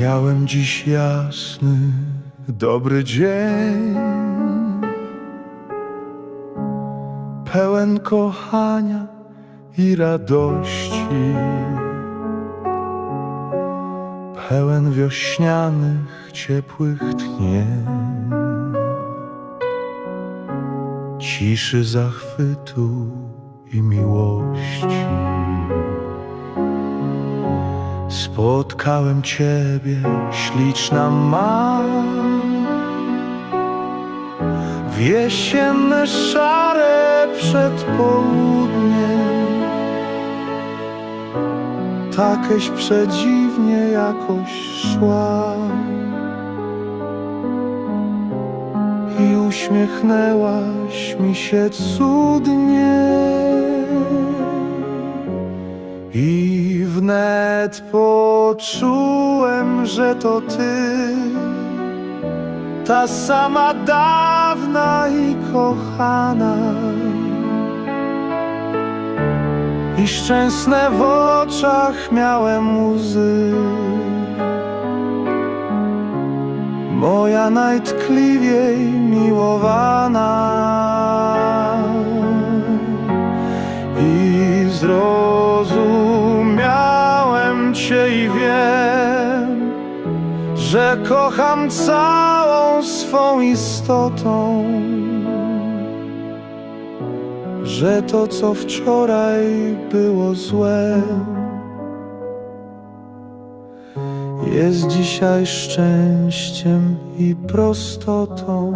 Miałem dziś jasny, dobry dzień, pełen kochania i radości, pełen wiośnianych, ciepłych tchnień, ciszy zachwytu i miłości. Spotkałem Ciebie, śliczna ma. W jesienne szare przedpołudnie Takeś przedziwnie jakoś szła. I uśmiechnęłaś mi się cudnie. I wnet poczułem, że to ty, ta sama dawna i kochana. I szczęsne w oczach miałem łzy. Moja najtkliwiej miłowana że kocham całą swą istotą, że to, co wczoraj było złe, jest dzisiaj szczęściem i prostotą.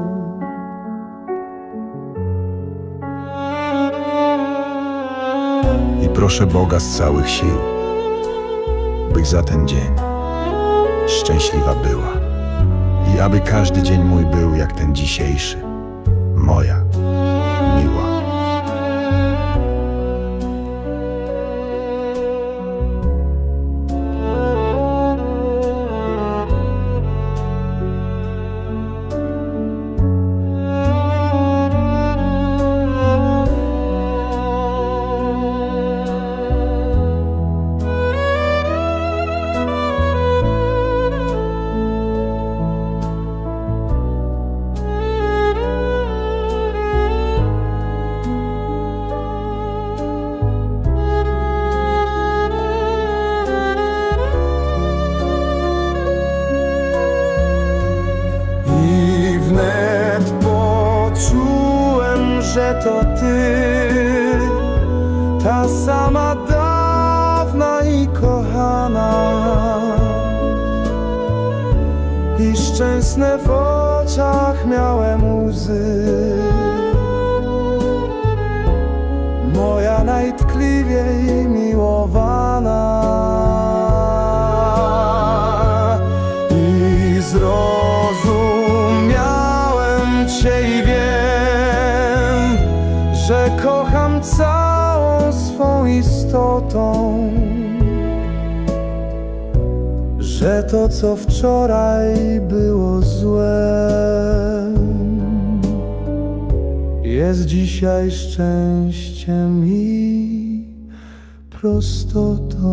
I proszę Boga z całych sił, byś za ten dzień szczęśliwa była. I aby każdy dzień mój był jak ten dzisiejszy, moja że to ty, ta sama dawna i kochana. I szczęsne w oczach miałem łzy. Całą swą istotą, że to, co wczoraj było złe, jest dzisiaj szczęściem i prostotą.